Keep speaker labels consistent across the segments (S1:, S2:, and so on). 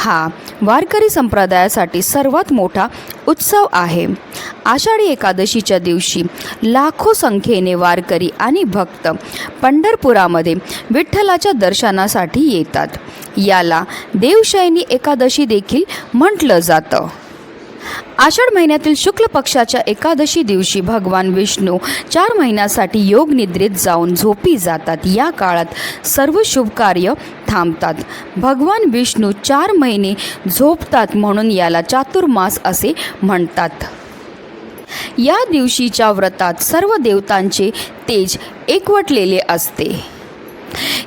S1: हा वारकरी संप्रदायासाठी सर्वात मोठा उत्सव आहे. आषाढी एकादशीच्या दिवशी लाखो संख्येने वारकरी आणि भक्त पंढरपुरामध्ये विठ्ठलाच्या दर्शनासाठी येतात. याला देवशयनी एकादशी देखील म्हटलं जातं. आषाढ महिन्यातील शुक्ल पक्षाच्या एकादशी दिवशी भगवान विष्णू चार महिन्यासाठी योग निद्रेत जाऊन झोपी जातात. या काळात सर्व शुभ कार्य थांबतात. भगवान विष्णू चार महिने झोपतात म्हणून याला चातुर्मास असे म्हणतात. या दिवशीच्या व्रतात सर्व देवतांचे तेज एकवटलेले असते.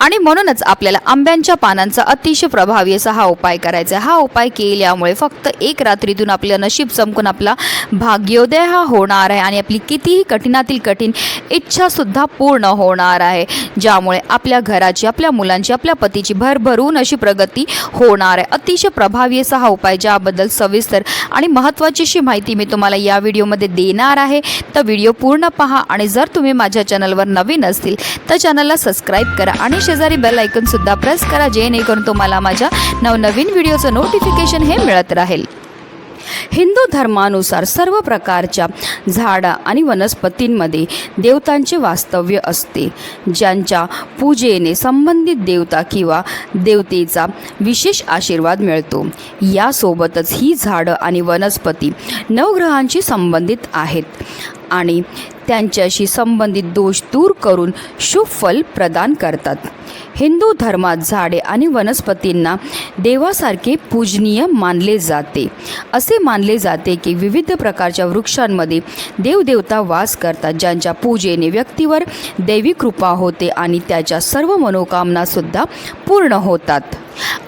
S1: आणि म्हणूनच आपल्याला आंब्यांच्या पानांचा अतिशय प्रभावी असा हा उपाय करायचा हा उपाय केल्यामुळे फक्त एक रात्रीतून आपलं नशीब चमकून आपला भाग्योदय हा होणार आहे आणि आपली कितीही कठीणातील कठीण इच्छासुद्धा पूर्ण होणार आहे ज्यामुळे आपल्या घराची आपल्या मुलांची आपल्या पतीची भरभरून अशी प्रगती होणार आहे. अतिशय प्रभावी असा हा उपाय ज्याबद्दल सविस्तर आणि महत्त्वाची अशी माहिती मी तुम्हाला या व्हिडिओमध्ये देणार आहे. तर व्हिडिओ पूर्ण पहा आणि जर तुम्ही माझ्या चॅनलवर नवीन असतील तर चॅनलला सबस्क्राईब करा आणि शेजारी बेल ऐकूनसुद्धा प्रेस करा जेणेकरून तुम्हाला माझ्या नवनवीन व्हिडिओचं नोटिफिकेशन हे मिळत राहील. हिंदू धर्मानुसार सर्व प्रकारच्या झाडा आणि वनस्पतींमध्ये देवतांचे वास्तव्य असते. ज्यांच्या पूजेने संबंधित देवता किंवा देवतेचा विशेष आशीर्वाद मिळतो. यासोबतच ही झाडं आणि वनस्पती नवग्रहांशी संबंधित आहेत. आणि त्यांच्याशी संबंधित दोष दूर करून शुभफल प्रदान करतात. हिंदू धर्मात झाडे आणि वनस्पतींना देवासारखे पूजनीय मानले जाते. असे मानले जाते की विविध प्रकारच्या वृक्षांमध्ये देवदेवता वास करतात ज्यांच्या पूजेने व्यक्तीवर दैवी कृपा होते आणि त्याच्या सर्व मनोकामनासुद्धा पूर्ण होतात.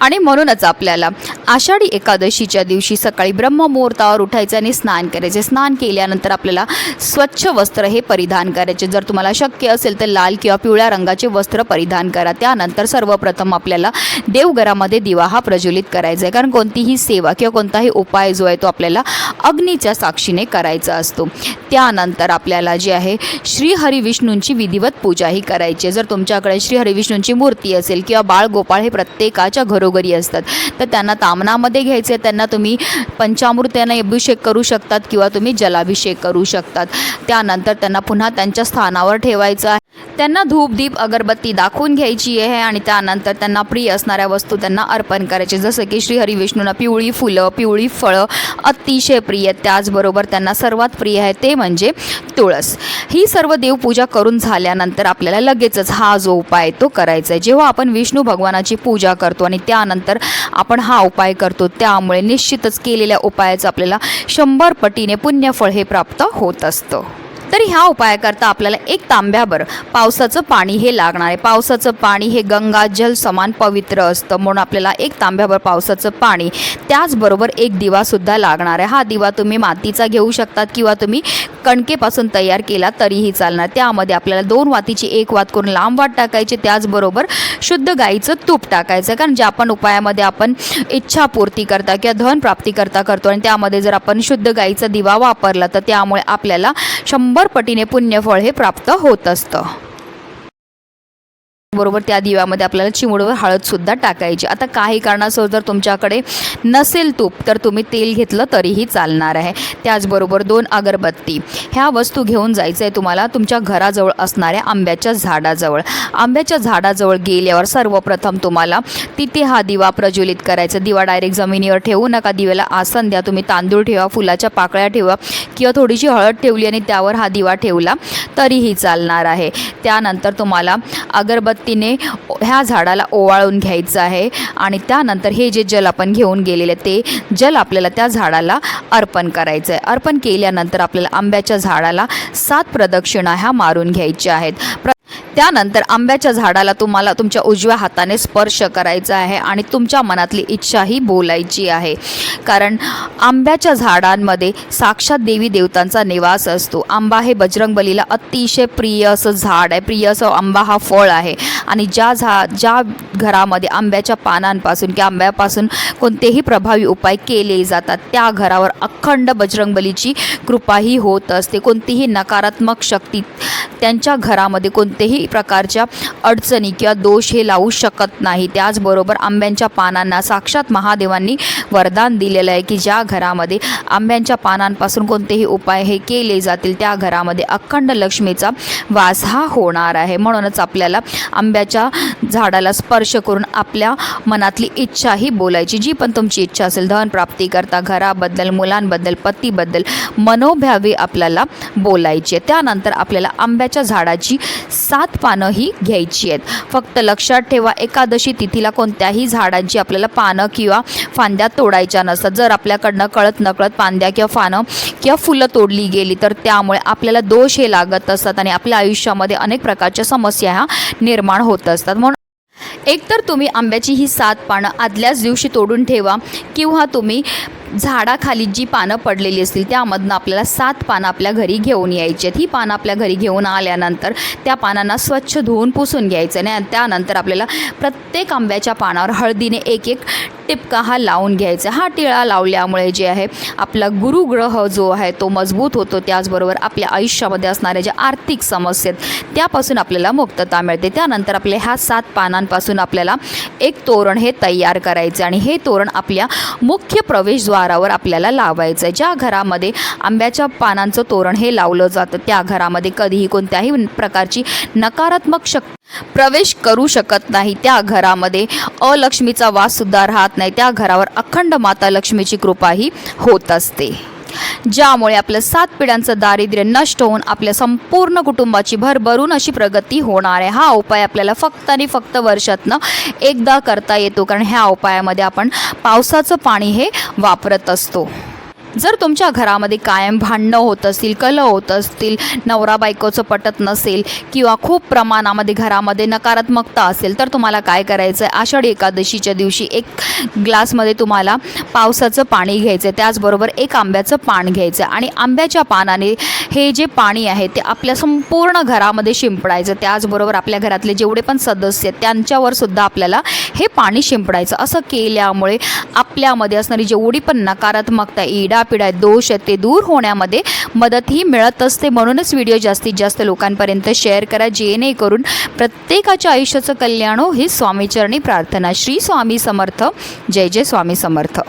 S1: आणि म्हणूनच आपल्याला आषाढी एकादशीच्या दिवशी सकाळी ब्रह्ममुहूर्तावर उठायचे आणि स्नान करायचे. स्नान केल्यानंतर आपल्याला स्वच्छ वस्त्र हे परिधान करायचे. जर तुम्हाला शक्य असेल तर लाल किंवा पिवळ्या रंगाचे वस्त्र परिधान करा. त्यानंतर सर्वप्रथम आपल्याला देवघरामध्ये दिवा हा प्रज्वलित करायचा आहे. कारण कोणतीही सेवा किंवा कोणताही उपाय जो आहे तो आपल्याला अग्नीच्या साक्षीने करायचा असतो. त्यानंतर आपल्याला जे आहे श्रीहरिविष्णूंची विधिवत पूजाही करायची आहे. जर तुमच्याकडे श्रीहरिविष्णूंची मूर्ती असेल किंवा बाळ गोपाळ हे प्रत्येकाच्या घरोघरी असतात. तर त्यांना तामनामध्ये घ्यायचे त्यांना तुम्ही पंचामृत्याने अभिषेक करू शकतात किंवा तुम्ही जलाभिषेक करू शकतात. त्यानंतर त्यांना पुन्हा त्यांच्या स्थानावर ठेवायचं आहे. त्यांना धूप दीप अगरबत्ती दाखवून घ्यायची आहे आणि त्यानंतर त्यांना प्रिय असणाऱ्या वस्तू त्यांना अर्पण करायचे. जसं की श्री विष्णूंना पिवळी फुलं पिवळी फळं अतिशय प्रिय आहेत. त्याचबरोबर त्यांना सर्वात प्रिय आहे ते म्हणजे तुळस. ही सर्व देवपूजा करून झाल्यानंतर आपल्याला लगेचच हा जो उपाय आहे तो करायचा आहे. जेव्हा आपण विष्णू भगवानाची पूजा करतो आणि त्यानंतर आपण हा उपाय करतो. त्यामुळे निश्चितच केलेल्या उपायाचं आपल्याला शंभर पटीने पुण्यफळ हे प्राप्त होत असतं. तरी ह्या उपायाकरता आपल्याला एक तांब्याभर पावसाचं पाणी हे लागणार आहे. पावसाचं पाणी हे गंगा जल समान पवित्र असतं. म्हणून आपल्याला एक तांब्याभर पावसाचं पाणी त्याचबरोबर एक दिवासुद्धा लागणार आहे. हा दिवा तुम्ही मातीचा घेऊ शकतात किंवा तुम्ही कणकेपासून तयार केला तरीही चालणार. त्यामध्ये आपल्याला दोन वातीची एक वात करून लांब वाट टाकायची त्याचबरोबर शुद्ध गाईचं तूप टाकायचं. कारण ज्या आपण उपायामध्ये आपण इच्छापूर्ती करता किंवा धन प्राप्ती करता करतो आणि त्यामध्ये जर आपण शुद्ध गाईचा दिवा वापरला तर त्यामुळे आपल्याला शंभर पटीने पुण्यफळ हे प्राप्त होत असतं. बरोबर त्या दिव्यामध्ये आपल्याला चिमुडवर हळदसुद्धा टाकायची. आता काही कारणास्तव जर तुमच्याकडे नसेल तूप तर तुम्ही तेल घेतलं तरीही चालणार आहे. त्याचबरोबर दोन अगरबत्ती. ह्या वस्तू घेऊन जायचं आहे तुम्हाला तुमच्या घराजवळ असणाऱ्या आंब्याच्या झाडाजवळ. आंब्याच्या झाडाजवळ गेल्यावर सर्वप्रथम तुम्हाला तिथे हा दिवा प्रज्वलित करायचा. दिवा डायरेक्ट जमिनीवर ठेवू नका दिव्याला आसन द्या. तुम्ही तांदूळ ठेवा फुलाच्या पाकळ्या ठेवा किंवा थोडीशी हळद ठेवली आणि त्यावर हा दिवा ठेवला तरीही चालणार आहे. त्यानंतर तुम्हाला अगरबत्ती अगरबत्तीने ह्या झाडाला ओवाळून घ्यायचं आहे. आणि त्यानंतर हे जे जल आपण घेऊन गेलेले ते जल आपल्याला त्या झाडाला अर्पण करायचं आहे अर्पण केल्यानंतर आपल्याला आंब्याच्या झाडाला सात प्रदक्षिणा ह्या मारून घ्यायच्या आहेत. प्र त्यानंतर आंब्याच्या झाडाला तुम्हाला तुमच्या उजव्या हाताने स्पर्श करायचा आहे आणि तुमच्या मनातली इच्छाही बोलायची आहे. कारण आंब्याच्या झाडांमध्ये साक्षात देवी देवतांचा निवास असतो. आंबा हे बजरंगबलीला अतिशय प्रिय असं झाड आहे. प्रिय असं आंबा हा फळ आहे. आणि ज्या झा ज्या घरामध्ये आंब्याच्या पानांपासून किंवा आंब्यापासून कोणतेही प्रभावी उपाय केले जातात त्या घरावर अखंड बजरंगबलीची कृपाही होत असते. कोणतीही नकारात्मक शक्ती त्यांच्या घरामध्ये कोणतेही प्रकारच्या अडचणी किंवा दोष हे लावू शकत नाही. त्याचबरोबर आंब्यांच्या पानांना साक्षात महादेवांनी वरदान दिलेलं आहे की ज्या घरामध्ये आंब्यांच्या पानांपासून कोणतेही उपाय हे केले जातील त्या घरामध्ये अखंड लक्ष्मीचा वास हा होणार आहे. म्हणूनच आपल्याला आंब्याच्या झाडाला स्पर्श करून आपल्या मनातली इच्छाही बोलायची. जी पण तुमची इच्छा असेल धन प्राप्ती करता घराबद्दल मुलांबद्दल पतीबद्दल मनोभावी आपल्याला बोलायचे त्यानंतर आपल्याला आंब्याच्या झाडाची सात पानं ही घ्यायची आहेत. फक्त लक्षात ठेवा एकादशी तिथीला कोणत्याही झाडांची आपल्याला पानं किंवा फांद्या तोडायच्या नसतात. जर आपल्याकडनं कळत नकळत फांद्या किंवा पानं किंवा फुलं तोडली गेली तर त्यामुळे आपल्याला दोष हे लागत असतात आणि आपल्या आयुष्यामध्ये अनेक प्रकारच्या समस्या ह्या निर्माण होत असतात. म्हणून एकतर तुम्ही आंब्याची ही सात पानं आदल्याच दिवशी तोडून ठेवा किंवा तुम्ही झाडाखाली जी पानं पडलेली असतील त्यामधनं आपल्याला सात पानं आपल्या घरी घेऊन यायची आहेत. ही पानं आपल्या घरी घेऊन आल्यानंतर त्या पानांना स्वच्छ धुवून पुसून घ्यायचं आणि त्यानंतर आपल्याला प्रत्येक आंब्याच्या पानावर हळदीने एक एक टिपका हा लावून घ्यायचा. हा टिळा लावल्यामुळे जे आहे आपला गुरुग्रह जो आहे तो मजबूत होतो. त्याचबरोबर आपल्या आयुष्यामध्ये असणाऱ्या ज्या आर्थिक समस्या आहेत त्यापासून आपल्याला मुक्तता मिळते. त्यानंतर आपल्या ह्या सात पानांपासून आपल्याला एक तोरण हे तयार करायचं आणि हे तोरण आपल्या मुख्य प्रवेशद्वारावर आपल्याला लावायचं आहे. ज्या घरामध्ये आंब्याच्या पानांचं तोरण हे लावलं जातं त्या घरामध्ये कधीही कोणत्याही प्रकारची नकारात्मक शक्ती प्रवेश करू शकत नाही. त्या घरामध्ये अलक्ष्मीचा वाससुद्धा राहत नाही. त्या घरावर अखंड माता लक्ष्मीची कृपाही होत असते. ज्यामुळे आपलं सात पिढ्यांचं दारिद्र्य नष्ट होऊन आपल्या संपूर्ण कुटुंबाची भरभरून अशी प्रगती होणार आहे. हा उपाय आपल्याला फक्त आणि फक्त वर्षातनं एकदा करता येतो. कारण ह्या उपायामध्ये आपण पावसाचं पाणी हे वापरत असतो. जर तुमच्या घरामध्ये कायम भांडणं होत असतील कलह होत असतील नवरा बायकोचं पटत नसेल किंवा खूप प्रमाणामध्ये घरामध्ये नकारात्मकता असेल तर तुम्हाला काय करायचं आहे आषाढी एकादशीच्या दिवशी एक ग्लासमध्ये तुम्हाला पावसाचं पाणी घ्यायचं आहे त्याचबरोबर एक आंब्याचं पान घ्यायचं आहे आणि आंब्याच्या पानाने हे जे पाणी आहे ते आपल्या संपूर्ण घरामध्ये शिंपडायचं. त्याचबरोबर आपल्या घरातले जेवढे पण सदस्य आहेत त्यांच्यावर सुद्धा आपल्याला हे पाणी शिंपडायचं. असं केल्यामुळे आपल्यामध्ये असणारी जेवढी पण नकारात्मकता इडापिडा दोष आहेत ते दूर होण्यामध्ये मदतही मिळत असते. म्हणूनच व्हिडिओ जास्तीत जास्त लोकांपर्यंत शेअर करा. जेणेकरून प्रत्येकाच्या आयुष्याचं कल्याण हो. ही स्वामीचरणी प्रार्थना. श्री स्वामी समर्थ. जय जय स्वामी समर्थ.